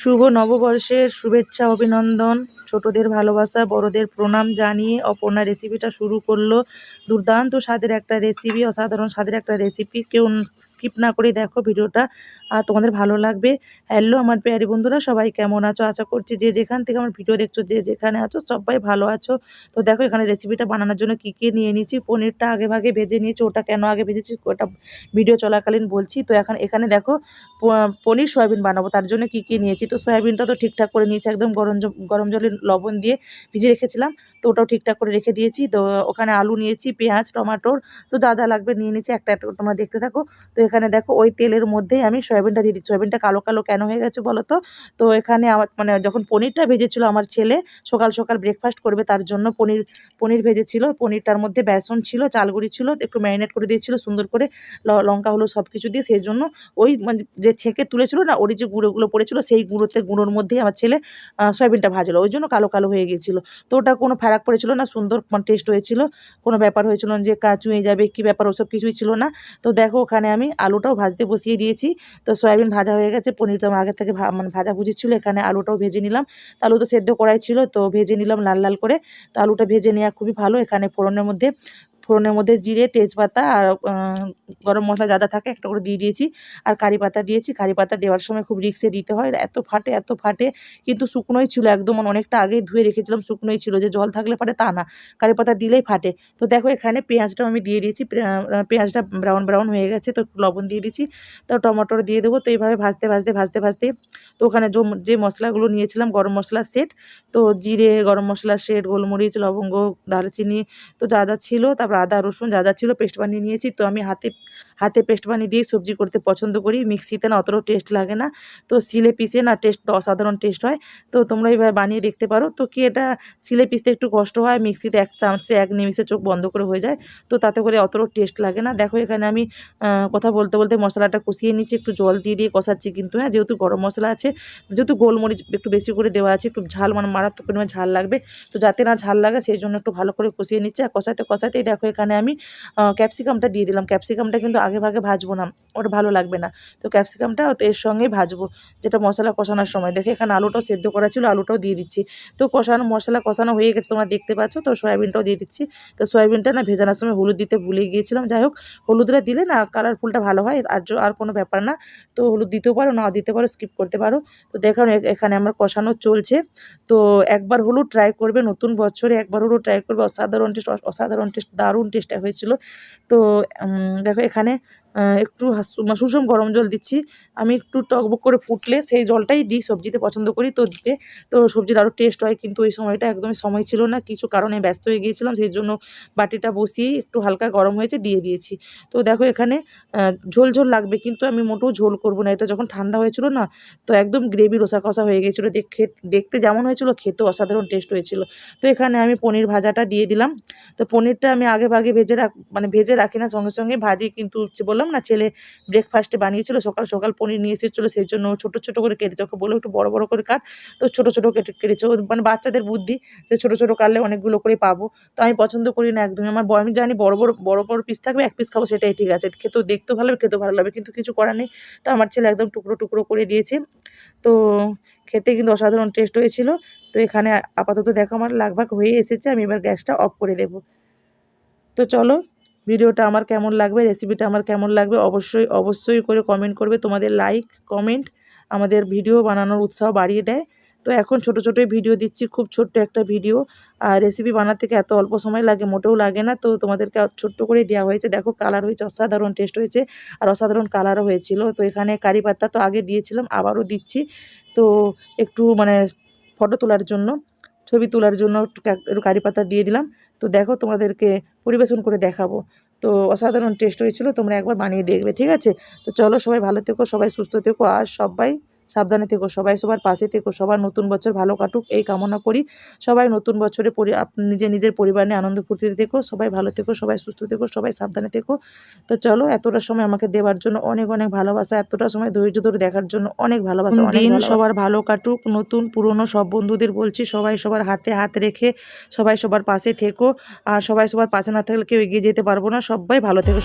শুভ নববর্ষের শুভেচ্ছা অভিনন্দন। ছোটদের ভালোবাসা, বড়দের প্রণাম জানিয়ে অপর্ণা রেসিপিটা শুরু করল। দুর্দান্ত স্বাদের একটা রেসিপি অসাধারণ স্বাদের একটা রেসিপি কেউ স্কিপ না করে দেখো ভিডিওটা। আর তোমাদের ভালো লাগবে? হ্যালো আমার পেয়ারি বন্ধুরা, সবাই কেমন আছো? আশা করছি যে যেখান থেকে আমার ভিডিও দেখছ, যে যেখানে আছো, সবাই ভালো আছো। তো দেখো এখানে রেসিপিটা বানানোর জন্য কী কী নিয়ে নিয়েছি। পনিরটা আগে ভাগে ভেজে নিয়েছি ওটা কেন আগে ভেজেছি ওটা ভিডিও চলাকালীন বলছি। তো এখন এখানে দেখো পনির, সয়াবিন বানাবো। তার জন্য কী কী নিয়েছি? তো সয়াবিনটা তো ঠিকঠাক করে নিয়েছি, একদম গরম গরম জলে লবণ দিয়ে ভিজে রেখেছিলাম, তো ওটাও ঠিকঠাক করে রেখে দিয়েছি। তো ওখানে আলু নিয়েছি, পেঁয়াজ, টমাটোর, তো যা যা লাগবে নিয়ে নিয়েছি। একটা একটা তোমরা দেখতে থাকো। তো এখানে দেখো, ওই তেলের মধ্যেই আমি সয়াবিনটা দিয়ে দিচ্ছি। সয়াবিনটা কালো কালো কেন হয়ে গেছে বলো তো? তো এখানে আমার মানে যখন পনিরটা ভেজেছিল আমার ছেলে, সকাল সকাল ব্রেকফাস্ট করবে তার জন্য পনির পনির ভেজেছিল। পনিরটার মধ্যে বেসন ছিল, চালগুড়ি ছিল একটু ম্যারিনেট করে দিয়েছিল, সুন্দর করে লঙ্কা হলো সব কিছু দিয়ে। সেই জন্য ওই মানে যে ছেঁকে তুলেছিল না, ওর যে গুঁড়োগুলো পড়েছিল, সেই গুঁড়োতে, গুঁড়োর মধ্যেই আমার ছেলে সয়াবিনটা ভাজলো। ওই জন্য কালো কালো হয়ে গিয়েছিল তো ওটা কোনো ফারাক পড়েছিল না, সুন্দর টেস্ট হয়েছিল। কোনো ব্যাপার হয়েছিল যে কা চুঁয়ে যাবে, কি ব্যাপার, ওসব কিছুই ছিল না। তো দেখো, ওখানে আমি আলুটাও ভাজতে বসিয়ে দিয়েছি। তো সয়াবিন ভাজা হয়ে গেছে, পনির তো আমার আগে থেকে মানে ভাজা ভুজি ছিল, এখানে আলুটাও ভেজে নিলাম। তো আলু তো সেদ্ধ করাই ছিল, তো ভেজে নিলাম লাল লাল করে। তো আলুটা ভেজে নেওয়া খুবই ভালো, এখানে ফোড়নের মধ্যে। ফোড়নের মধ্যে জিরে, তেজপাতা আর গরম মশলা যাদা থাকে একটা করে দিয়ে দিয়েছি। আর কারি পাতা দিয়েছি। কারি পাতা দেওয়ার সময় খুব রিক্সে দিতে হয়। এত ফাটে এত ফাটে। কিন্তু শুকনোই ছিল একদম। মানে অনেকটা আগেই ধুয়ে রেখেছিলাম, শুকনোই ছিল। যে জল থাকলে পারে তা না। কারি পাতা দিলেই ফাটে। তো দেখো এখানে পেঁয়াজটাও আমি দিয়ে দিয়েছি। পেঁয়াজটা ব্রাউন ব্রাউন হয়ে গেছে। তো লবণ দিয়ে দিয়েছি। তো টমেটো দিয়ে দেবো। তো এইভাবে ভাজতে ভাজতে ভাজতে ভাজতে। তো ওখানে যে- যে মশলাগুলো নিয়েছিলাম, গরম মশলার সেট। তো জিরে, গরম মশলার সেট, গোলমরিচ, লবঙ্গ, দারচিনি। তো যা যা ছিল, তারপর আদা, রসুন যা যা ছিল পেস্ট বানিয়ে নিয়েছি। তো আমি হাতে হাতে পেস্ট বানিয়ে দিয়ে সবজি করতে পছন্দ করি। মিক্সিতে না অতটাও টেস্ট লাগে না। তো সিলে পিসে না টেস্ট তো অসাধারণ টেস্ট হয়। তো তোমরা এইভাবে বানিয়ে দেখতে পারো। তো কি এটা সিলে পিসতে একটু কষ্ট হয়, মিক্সিতে এক চামচে, এক নিমিষে চোখ বন্ধ করে হয়ে যায়। তো তাতে করে অতটাও টেস্ট লাগে না। দেখো এখানে আমি কথা বলতে বলতে মশলাটা কষিয়ে নিচ্ছি, একটু জল দিয়ে দিয়ে কষাচ্ছি কিন্তু হ্যাঁ যেহেতু গরম মশলা আছে। যেহেতু গোলমরিচ একটু বেশি করে দেওয়া আছে, একটু ঝাল মানে মারাত্মক পরিমাণে ঝাল লাগবে। তো যাতে না ঝাল লাগে, সেই জন্য একটু ভালো করে কষিয়ে নিচ্ছে। আর কষাতে কষাতেই দেখো এখানে আমি ক্যাপসিকামটা দিয়ে দিলাম। ক্যাপসিকামটা কিন্তু আগে ভাগে ভাজবো না। ওটা ভালো লাগবে না। তো ক্যাপসিকামটা তো এর সঙ্গেই ভাজবো। যেটা মশলা কষানোর সময়। দেখে, এখানে আলুটাও সেদ্ধ করা ছিল, আলুটাও দিয়ে দিচ্ছি। তো কষানো, মশলা কষানো হয়ে গেছে, তোমরা দেখতে পাচ্ছ। তো সয়াবিনটাও দিয়ে দিচ্ছি। তো সয়াবিনটা না ভেজানোর সময় হলুদ দিতে ভুলে গিয়েছিলাম। যাই হোক, হলুদটা দিলে না কালারফুলটা ভালো হয়। আর আর কোনো ব্যাপার না। তো হলুদ দিতেও পারো, না দিতে পারো স্কিপ করতে পারো। তো দেখো এখানে আমার কষানো চলছে। তো একবার হলুদ ট্রাই করবে। নতুন বছরে একবার হলুদ ট্রাই করবে। অসাধারণ টেস্ট অসাধারণ টেস্ট, দারুণ টেস্টটা হয়েছিল। তো দেখো, এখানে একটু মানে সুষম গরম জল দিচ্ছি। আমি একটু টকবক করে ফুটলে সেই জলটাই দিই, সবজিতে পছন্দ করি তো দিতে। তো সবজির আরও টেস্ট হয়, কিন্তু ওই সময়টা একদমই সময় ছিল না। কিছু কারণে ব্যস্ত হয়ে গিয়েছিলাম, সেই জন্য বাটিটা বসিয়ে একটু হালকা গরম হয়েছে দিয়ে দিয়েছি। তো দেখো এখানে ঝোল ঝোল লাগবে, কিন্তু আমি মোটেও ঝোল করব না। এটা যখন ঠান্ডা হয়েছিল না, তো একদম গ্রেভি রসা কষা হয়ে গেছিল দেখে দেখতে যেমন হয়েছিল খেতে অসাধারণ টেস্ট হয়েছিল। তো এখানে আমি পনির ভাজাটা দিয়ে দিলাম। তো পনিরটা আমি আগে ভাগে ভেজে রাখ মানে ভেজে রাখি না, সঙ্গে সঙ্গে ভাজি, কিন্তু যে বললাম না, ছেলে ব্রেকফাস্টে বানিয়েছিল, সকাল সকাল পনির নিয়ে এসেছিল, সেই জন্য ছোটো ছোটো করে কেটেছে। ওকে বলে একটু বড় বড় করে কাট। তো ছোটো ছোটো কেটে, কেটেছে। ও মানে বাচ্চাদের বুদ্ধি যে ছোটো ছোটো কাটলে অনেকগুলো করে পাবো। তো আমি পছন্দ করি না একদমই। আমার আমি জানি বড় বড় বড় বড় পিস থাকবে, এক পিস খাব, সেটাই ঠিক আছে। খেতেও দেখতেও ভালো খেতেও ভালো লাগবে, কিন্তু কিছু করার নেই। তো আমার ছেলে একদম টুকরো টুকরো করে দিয়েছে। তো খেতে কিন্তু অসাধারণ টেস্ট হয়েছিল। তো এখানে আপাতত দেখো, আমার লাগভাগ হয়ে এসেছে। আমি এবার গ্যাসটা অফ করে দেবো। তো চলো ভিডিওটা আমার কেমন লাগবে রেসিপিটা আমার কেমন লাগবে, অবশ্যই অবশ্যই করে কমেন্ট করবে। তোমাদের লাইক কমেন্ট আমাদের ভিডিও বানানোর উৎসাহ বাড়িয়ে দেয়। তো এখন ছোট ছোটোই ভিডিও দিচ্ছি, খুব ছোট্ট একটা ভিডিও আর রেসিপি বানাতে এত অল্প সময় লাগে, মোটেও লাগে না। তো তোমাদেরকে ছোট্ট করে দেওয়া হয়েছে। দেখো কালার হয়েছে, অসাধারণ টেস্ট হয়েছে আর অসাধারণ কালারও হয়েছিল। তো এখানে কারি পাতা তো আগে দিয়েছিলাম, আবারও দিচ্ছি। তো একটু মানে ফটো তোলার জন্য। ছবি তোলার জন্য কারি পাতা দিয়ে দিলাম। তো দেখো তোমাদেরকে পরিবেশন করে দেখাবো। তো অসাধারণ টেস্ট হয়েছিল, তোমরা একবার বানিয়ে দেখবে, ঠিক আছে? তো চলো সবাই ভালো থেকো, সবাই সুস্থ থেকো, আর সবাই সাবধানে থেকো সবাই সবার পাশে থেকো সবার নতুন বছর ভালো কাটুক এই কামনা করি। সবাই নতুন বছরে নিজে নিজের পরিবার নিয়ে আনন্দ ফুর্তিতে থেকো সবাই ভালো থেকো সবাই সুস্থ থেকো সবাই সাবধানে থেকো। তো চলো এতটা সময় আমাকে দেওয়ার জন্য অনেক অনেক ভালোবাসা এতটা সময় ধৈর্য ধরে দেখার জন্য অনেক ভালোবাসা অনেক সবার ভালো কাটুক নতুন পুরনো সব বন্ধুদের বলছি সবাই সবার হাতে হাত রেখে সবাই সবার পাশে থেকো আর সবাই সবার পাশে না থাকলে কেউ এগিয়ে যেতে পারব না সবাই ভালো থেকো